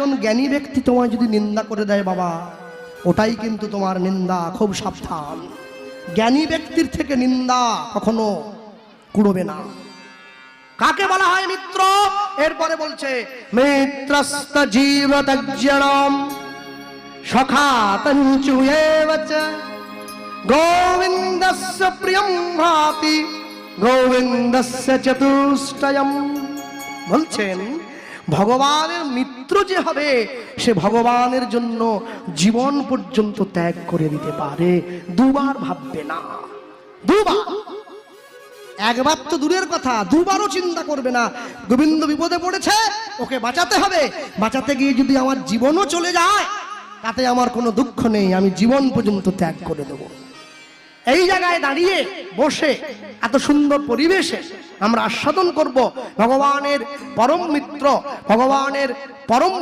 একজন জ্ঞানী ব্যক্তি তোমায় যদি নিন্দা করে দেয় বাবা, ওটাই কিন্তু তোমার নিন্দা, খুব সাবধান। জ্ঞানী ব্যক্তির থেকে নিন্দা কখনো কুড়বে না। কাকে বলা হয় মিত্র? এরপরে বলছে, মিত্রস্ত জীবতজ্জনম সখাতঞ্চু গোবিন্দস্য প্রিয়ম ভাতি গোবিন্দস্য চতুষ্টয়ম। বলছেন ভগবানের মিত্র যে হবে, সে ভগবানের জন্য জীবন পর্যন্ত ত্যাগ করে দিতে পারে। দুবার ভাববে না। দুবার। একবার তো দূরের কথা, দুবারও চিন্তা করবে না। গোবিন্দ বিপদে পড়েছে, ওকে বাঁচাতে হবে। বাঁচাতে গিয়ে যদি আমার জীবনও চলে যায়, তাতে আমার কোনো দুঃখ নেই, আমি জীবন পর্যন্ত ত্যাগ করে দেব। এই জায়গায় দাঁড়িয়ে বসে এত সুন্দর পরিবেশে আমরা আস্বাদন করব ভগবানের পরম মিত্র, ভগবানের পরম